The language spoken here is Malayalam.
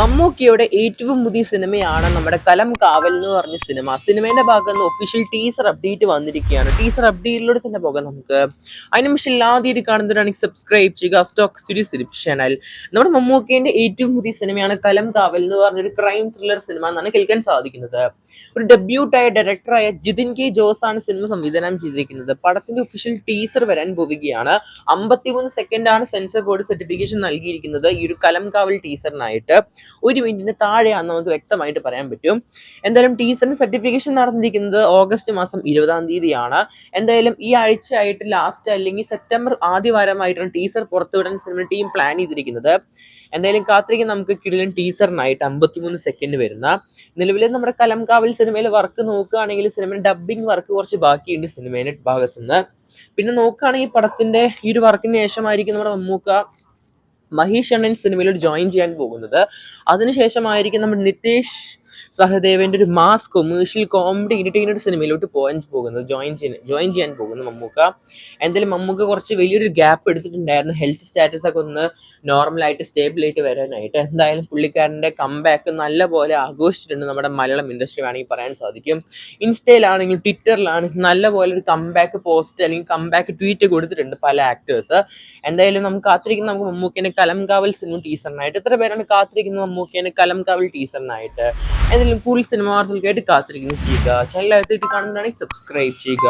മമ്മൂക്കിയുടെ ഏറ്റവും പുതിയ സിനിമയാണ് നമ്മുടെ കലം കാവൽ എന്ന് പറഞ്ഞ സിനിമ. സിനിമയുടെ ഭാഗത്ത് നിന്ന് ഒഫീഷ്യൽ ടീസർ അപ്ഡേറ്റ് വന്നിരിക്കുകയാണ്. ടീസർ അപ്ഡേറ്റിലൂടെ തന്നെ പോകാം നമുക്ക്. അതിന് പക്ഷേ ആദ്യമായിട്ട് കാണുന്നവരാണെങ്കിൽ സബ്സ്ക്രൈബ് ചെയ്യുക സ്റ്റോക്ക് സ്റ്റുഡിയോസ് യൂട്യൂബ് ചാനൽ നമ്മുടെ മമ്മൂക്കിയുടെ ഏറ്റവും പുതിയ സിനിമയാണ് കലം കാവൽ എന്ന് പറഞ്ഞൊരു ക്രൈം ത്രില്ലർ സിനിമ എന്നാണ് കേൾക്കാൻ സാധിക്കുന്നത്. ഒരു ഡെബ്യൂട്ടായ ഡയറക്ടറായ ജിതിൻ കെ ജോസ് ആണ് സിനിമ സംവിധാനം ചെയ്തിരിക്കുന്നത്. പടത്തിന്റെ ഒഫീഷ്യൽ ടീസർ വരാൻ പോവുകയാണ്. അമ്പത്തിമൂന്ന് സെക്കൻഡാണ് സെൻസർ ബോർഡ് സർട്ടിഫിക്കേഷൻ നൽകിയിരിക്കുന്നത് ഈ ഒരു കലം കാവൽ ടീസറിനായിട്ട് ഒരു മിനിറ്റിന് താഴെയാണെന്ന് നമുക്ക് വ്യക്തമായിട്ട് പറയാൻ പറ്റും. എന്തായാലും ടീച്ചറിന് സർട്ടിഫിക്കേഷൻ നടന്നിരിക്കുന്നത് ഓഗസ്റ്റ് മാസം ഇരുപതാം തീയതിയാണ്. എന്തായാലും ഈ ആഴ്ചയായിട്ട് ലാസ്റ്റ് അല്ലെങ്കിൽ സെപ്റ്റംബർ ആദ്യ വാരമായിട്ടാണ് ടീസർ പുറത്തുവിടാൻ സിനിമ ടീം പ്ലാൻ ചെയ്തിരിക്കുന്നത്. എന്തായാലും കാത്തിരിക്കും നമുക്ക് കിടിലൻ ടീച്ചറിനായിട്ട് അമ്പത്തിമൂന്ന് സെക്കൻഡ് വരുന്ന. നിലവിലെ നമ്മുടെ കലംകാവൽ സിനിമയിൽ വർക്ക് നോക്കുകയാണെങ്കിൽ സിനിമയുടെ ഡബ്ബിംഗ് വർക്ക് കുറച്ച് ബാക്കിയുണ്ട് സിനിമയുടെ ഭാഗത്തുനിന്ന്. പിന്നെ നോക്കുകയാണെങ്കിൽ പടത്തിന്റെ ഈ ഒരു വർക്കിന് ശേഷമായിരിക്കും നമ്മുടെ മമ്മൂക്ക മഹേഷ് അണ്ണൻ സിനിമയിൽ ജോയിൻ ചെയ്യാൻ പോകുന്നത്. അതിനുശേഷമായിരിക്കും നമ്മുടെ നിതേഷ് സഹദേവന്റെ ഒരു മാസ് കൊമേഴ്ഷ്യൽ കോമഡി എന്റർടൈനർ സിനിമയിലോട്ട് പോകാൻ പോകുന്നത്. ജോയിൻ ചെയ്യാൻ ജോയിൻ ചെയ്യാൻ പോകുന്നു മമ്മൂക്ക. എന്തായാലും മമ്മൂക്ക കുറച്ച് വലിയൊരു ഗ്യാപ്പ് എടുത്തിട്ടുണ്ടായിരുന്നു. ഹെൽത്ത് സ്റ്റാറ്റസ് ഒക്കെ ഒന്ന് നോർമലായിട്ട് സ്റ്റേബിൾ ആയിട്ട് വരാനായിട്ട്. എന്തായാലും പുള്ളിക്കാരന്റെ കംബാക്ക് നല്ല പോലെ ആഘോഷിച്ചിട്ടുണ്ട് നമ്മുടെ മലയാളം ഇൻഡസ്ട്രി വേണമെങ്കിൽ പറയാൻ സാധിക്കും. ഇൻസ്റ്റയിലാണെങ്കിലും ട്വിറ്ററിലാണെങ്കിലും നല്ല പോലെ ഒരു കംബാക്ക് പോസ്റ്റ് അല്ലെങ്കിൽ കംബാക്ക് ട്വീറ്റ് കൊടുത്തിട്ടുണ്ട് പല ആക്ടേഴ്സ് എന്തായാലും നമുക്ക് കാത്തിരിക്കുന്ന നമുക്ക് മമ്മൂക്കേനെ കലംകാവൽ സിനിമ ടീസറിനായിട്ട് എത്ര പേരാണ് കാത്തിരിക്കുന്നത് മമ്മൂക്കേനെ കലംകാവൽ ടീസറിനായിട്ട് എന്തെങ്കിലും കൂടുതൽ സിനിമ വാർത്തകൾക്കായിട്ട് കാത്തിരിക്കുന്നു ചെയ്യുക. എടുത്തിട്ട് കാണുന്നതാണെങ്കിൽ സബ്സ്ക്രൈബ് ചെയ്യുക.